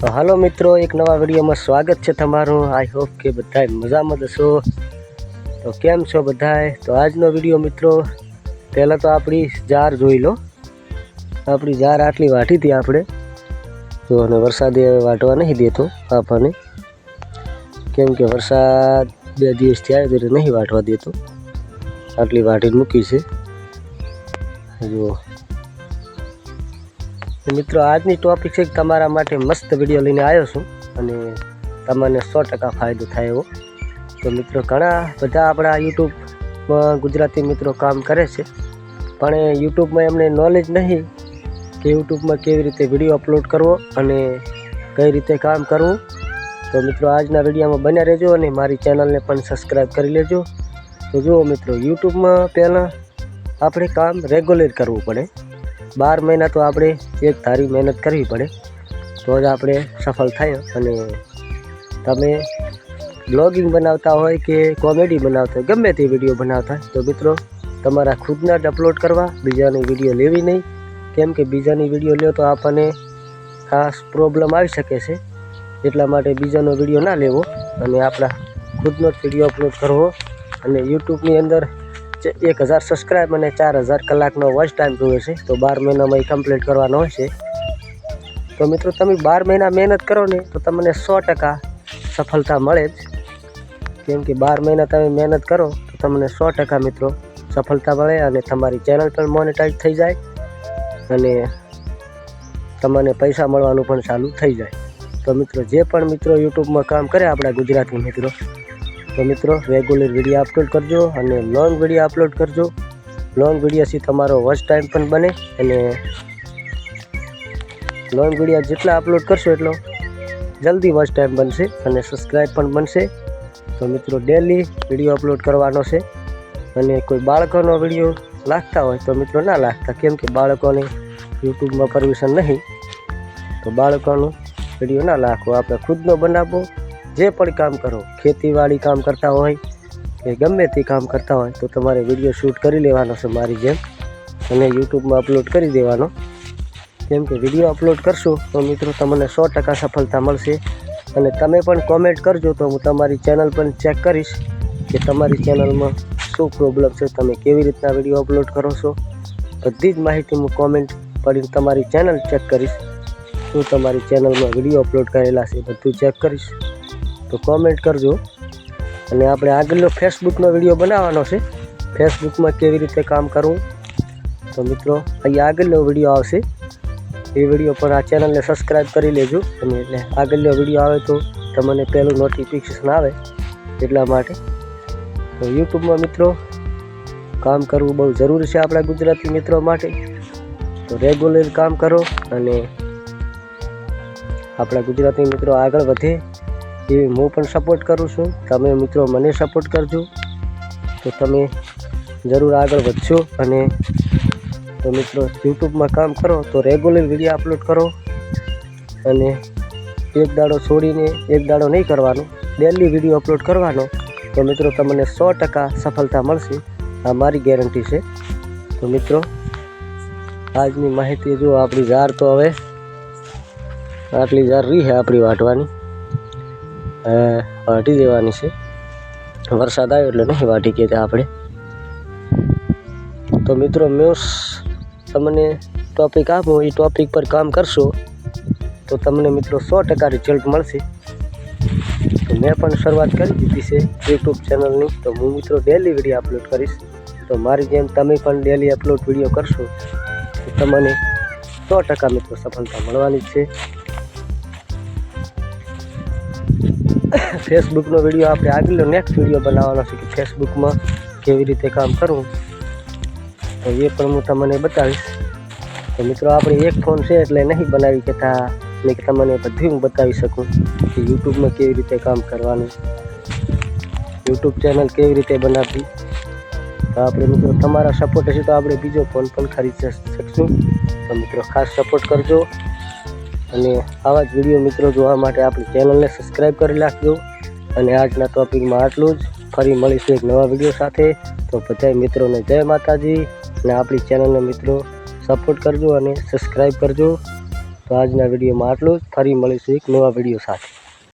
તો હાલો મિત્રો, એક નવા વિડીયોમાં સ્વાગત છે તમારું. આઈ હોપ કે બધાય મજામાં જ હશો. તો કેમ છો બધાય? તો આજનો વીડિયો મિત્રો, પહેલાં તો આપણી જાર જોઈ લો. આપણી જાર આટલી વાટી હતી આપણે. જો અને વરસાદે હવે વાટવા નહીં દેતો આપણને. કેમ કે વરસાદ બે દિવસથી આવ્યો એટલે નહીં વાટવા દેતો. આટલી વાટી મૂકી છે. તો મિત્રો, આજની ટોપિક છે તમારા માટે મસ્ત વીડિયો લઈને આવ્યો છું અને તમને સો ટકા ફાયદો થાય એવો. તો મિત્રો, ઘણા બધા આપણા યુટ્યુબમાં ગુજરાતી મિત્રો કામ કરે છે, પણ યુટ્યુબમાં એમને નોલેજ નહીં કે યુટ્યુબમાં કેવી રીતે વીડિયો અપલોડ કરવો અને કઈ રીતે કામ કરવું. તો મિત્રો, આજના વિડીયોમાં બન્યા રહેજો અને મારી ચેનલને પણ સબસ્ક્રાઈબ કરી લેજો. તો જુઓ મિત્રો, યુટ્યુબમાં પહેલાં આપણે કામ રેગ્યુલર કરવું પડે. બાર મહિના તો આપણે એક ધારી મહેનત કરવી પડે. તો જ આપણે સફળ થાય અને તમે બ્લોગિંગ બનાવતા હોય કે કોમેડી બનાવતા હોય, ગમે તે વીડિયો બનાવતા હોય, તો મિત્રો તમારા ખુદના જ અપલોડ કરવા, બીજાની વીડિયો લેવી નહીં. કેમ કે બીજાની વીડિયો લ્યો તો આપણને ખાસ પ્રોબ્લેમ આવી શકે છે. એટલા માટે બીજાનો વીડિયો ના લેવો અને આપણા ખુદનો જ વીડિયો અપલોડ કરવો અને યુટ્યુબની અંદર એક હજાર સબસ્ક્રાઈબ અને ચાર હજાર કલાકનો વોચ ટાઈમ જોવે છે. તો બાર મહિનામાં એ કમ્પ્લીટ કરવાનો છે. તો મિત્રો, તમે બાર મહિના મહેનત કરો ને, તો તમને સો ટકા સફળતા મળે જ. કેમ કે બાર મહિના તમે મહેનત કરો, તો તમને સો ટકા મિત્રો સફળતા મળે અને તમારી ચેનલ પણ મોનેટાઈઝ થઈ જાય અને તમને પૈસા મળવાનું પણ ચાલુ થઈ જાય. તો મિત્રો, જે પણ મિત્રો યુટ્યુબમાં કામ કરે આપણા ગુજરાતી મિત્રો તો મિત્રો રેગ્યુલર વીડિયો અપલોડ કરજો અને લોંગ વીડિયો અપલોડ કરજો. લોંગ વિડીયોથી તમારો વોચ ટાઈમ પણ બને અને લોંગ વીડિયો જેટલા અપલોડ કરશો એટલો જલ્દી વોચ ટાઈમ બનશે અને સબસ્ક્રાઈબ પણ બનશે. તો મિત્રો ડેલી વીડિયો અપલોડ કરવાનો છે અને કોઈ બાળકોનો વીડિયો લાગતા હોય તો મિત્રો ના લાગતા, કેમ કે બાળકોને યુટ્યુબમાં પરમિશન નહીં. તો બાળકોનો વીડિયો ના લાગવો, આપણે ખુદનો બનાવવો જે પણ કામ કરો, ખેતીવાડી કામ કરતા હોય, કે ગમે તે કામ કરતા હોય, તો તમારે વીડિયો શૂટ કરી લેવાનો છે મારી જેમ. અને યુટ્યુબમાં અપલોડ કરી દેવાનો. કેમ કે વીડિયો અપલોડ કરશો, તો મિત્રો તમને સો ટકા સફળતા મળશે. અને તમે પણ કોમેન્ટ કરજો, તો હું તમારી ચેનલ પણ ચેક કરીશ, કે તમારી ચેનલમાં શું પ્રોબ્લેમ છે, તમે કેવી રીતના વીડિયો અપલોડ કરો છો. બધી જ માહિતી હું કોમેન્ટ પડીને તમારી ચેનલ ચેક કરીશ. શું તમારી ચેનલમાં વીડિયો અપલોડ કરેલા છે, બધું ચેક કરીશ. તો કોમેન્ટ કરજો. અને આપણે આગળનો ફેસબુકનો વીડિયો બનાવવાનો છે. ફેસબુકમાં કેવી રીતે કામ કરવું? તો મિત્રો અહીંયા આગળનો વીડિયો આવશે. એ વીડિયો પર આ ચેનલને સબસ્ક્રાઈબ કરી લેજો. અને એટલે આગળનો વીડિયો આવે તો તમને પહેલું નોટિફિકેશન આવે એટલા માટે. તો યુટ્યુબમાં મિત્રો, કામ કરવું બહુ જરૂરી છે આપણા ગુજરાતી મિત્રો માટે. તો રેગ્યુલર કામ કરો અને આપણા ગુજરાતી મિત્રો આગળ વધે. એવી હું પણ સપોર્ટ કરું છું. તમે મિત્રો મને સપોર્ટ કરજો. તો તમે જરૂર આગળ વધશો અને તો મિત્રો યુટ્યુબમાં કામ કરો, તો રેગ્યુલર વીડિયો અપલોડ કરો અને એક દાડો છોડીને એક દાડો નહીં કરવાનો ડેલી વીડિયો અપલોડ કરવાનો. તો મિત્રો તમને સો ટકા સફળતા મળશે. આ મારી ગેરંટી છે. તો મિત્રો, આજની માહિતી જો આપણી ઝાર તો હવે, આટલી ઝાર રહી છે આપણી વાટવાની. વાટી દેવાની છે. વરસાદ આવ્યો એટલે નહીં વાટી કહેતા આપણે. તો મિત્રો મ્યુસ તમને ટોપિક આપો, એ ટોપિક પર કામ કરશો, તો તમને મિત્રો સો ટકા રિઝલ્ટ મળશે. તો મેં પણ શરૂઆત કરી દીધી છે યુટ્યુબ ચેનલની, તો હું મિત્રો ડેલી વીડિયો અપલોડ કરીશ. તો મારી જેમ તમે પણ ડેલી અપલોડ વીડિયો કરશો, તો તમને સો ટકા મિત્રો સફળતા મળવાની છે. ફેસબુકનો વીડિયો આપણે આગળનો નેક્સ્ટ વીડિયો બનાવવાનો છે કે ફેસબુકમાં કેવી રીતે કામ કરવું, તો એ પણ હું તમને બતાવીશ. તો મિત્રો, આપણે એક ફોન છે એટલે નહીં બનાવી કહેતા, ને કે તમને બધું હું બતાવી શકું કે યુટ્યુબમાં કેવી રીતે કામ કરવાનું, યુટ્યુબ ચેનલ કેવી રીતે બનાવવી. તો આપણે મિત્રો, તમારા સપોર્ટ હશે તો આપણે બીજો ફોન પણ ખરીદી શકશું. તો મિત્રો, ખાસ સપોર્ટ કરજો. અને આવા જ વીડિયો મિત્રો જોવા માટે આપણી ચેનલને સબસ્ક્રાઈબ કરી રાખજો અને આજના ટોપિકમાં આટલું જ. ફરી મળીશું એક નવા વીડિયો સાથે. તો બધા મિત્રોને જય માતાજી. અને આપણી ચેનલને મિત્રો સપોર્ટ કરજો અને સબસ્ક્રાઈબ કરજો. તો આજના વિડીયોમાં આટલું જ. ફરી મળીશું એક નવા વીડિયો સાથે.